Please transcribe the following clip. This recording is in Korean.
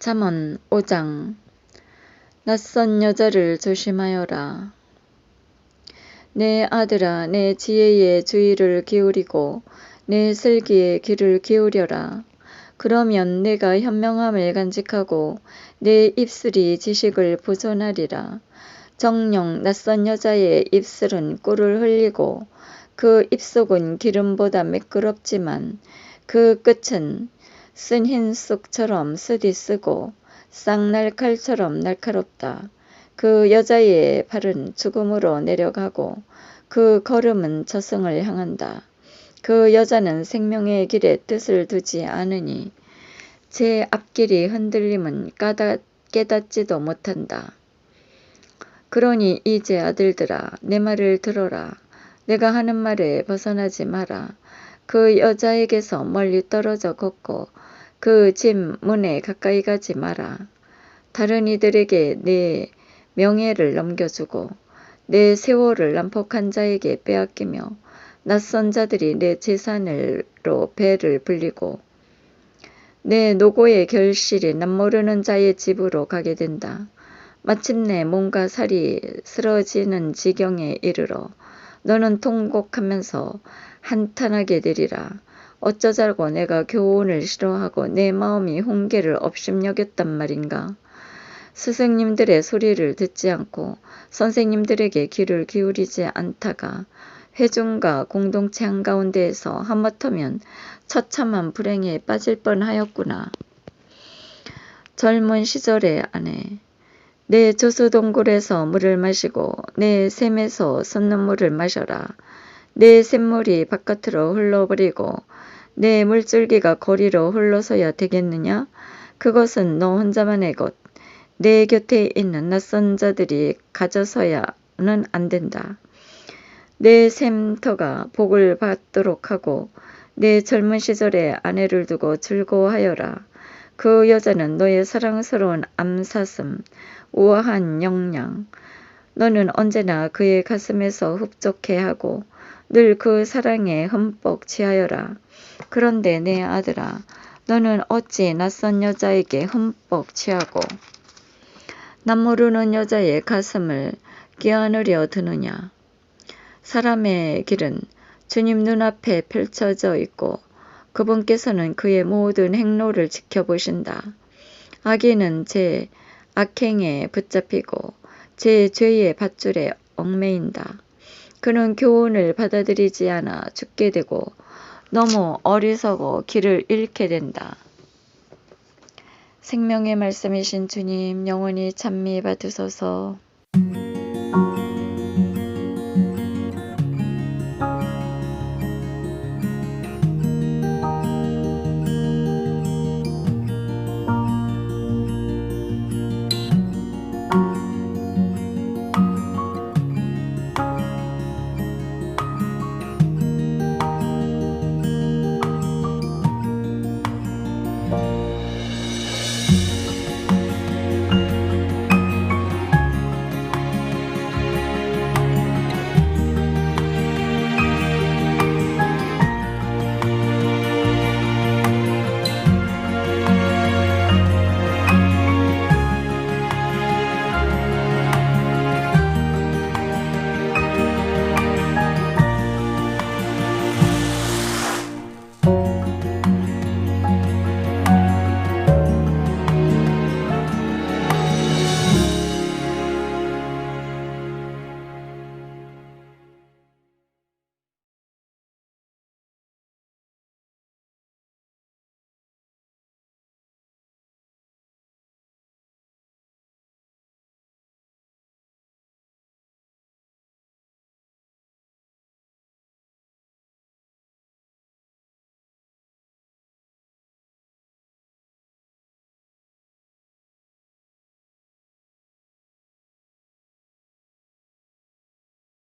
잠언 5장 낯선 여자를 조심하여라. 내 아들아 내 지혜의 주의를 기울이고 내 슬기에 귀를 기울여라. 그러면 내가 현명함을 간직하고 내 입술이 지식을 보존하리라. 정령 낯선 여자의 입술은 꿀을 흘리고 그 입속은 기름보다 매끄럽지만 그 끝은 쓴 흰 쑥처럼 쓰디쓰고 쌍날 칼처럼 날카롭다. 그 여자의 발은 죽음으로 내려가고 그 걸음은 저승을 향한다. 그 여자는 생명의 길에 뜻을 두지 않으니 제 앞길이 흔들림은 까다, 깨닫지도 못한다. 그러니 이제 아들들아 내 말을 들어라. 내가 하는 말에 벗어나지 마라. 그 여자에게서 멀리 떨어져 걷고 그 집 문에 가까이 가지 마라. 다른 이들에게 내 명예를 넘겨주고 내 세월을 난폭한 자에게 빼앗기며 낯선 자들이 내 재산으로 배를 불리고 내 노고의 결실이 남모르는 자의 집으로 가게 된다. 마침내 몸과 살이 쓰러지는 지경에 이르러 너는 통곡하면서 한탄하게 되리라. 어쩌자고 내가 교훈을 싫어하고 내 마음이 훈계를 업심여겼단 말인가. 스승님들의 소리를 듣지 않고 선생님들에게 귀를 기울이지 않다가 회중과 공동체 한가운데에서 하마터면 처참한 불행에 빠질 뻔하였구나. 젊은 시절의 아내 내 조수동굴에서 물을 마시고 내 샘에서 솟는 물을 마셔라. 내 샘물이 바깥으로 흘러버리고 내 물줄기가 거리로 흘러서야 되겠느냐? 그것은 너 혼자만의 것. 내 곁에 있는 낯선 자들이 가져서야는 안 된다. 내 샘터가 복을 받도록 하고 내 젊은 시절에 아내를 두고 즐거워하여라. 그 여자는 너의 사랑스러운 암사슴, 우아한 영양. 너는 언제나 그의 가슴에서 흡족해 하고 늘 그 사랑에 흠뻑 취하여라. 그런데 내 아들아, 너는 어찌 낯선 여자에게 흠뻑 취하고 남모르는 여자의 가슴을 끼안으려 드느냐. 사람의 길은 주님 눈앞에 펼쳐져 있고 그분께서는 그의 모든 행로를 지켜보신다. 악인은 제 악행에 붙잡히고 제 죄의 밧줄에 얽매인다. 그는 교훈을 받아들이지 않아 죽게 되고 너무 어리석어 길을 잃게 된다. 생명의 말씀이신 주님 영원히 찬미 받으소서.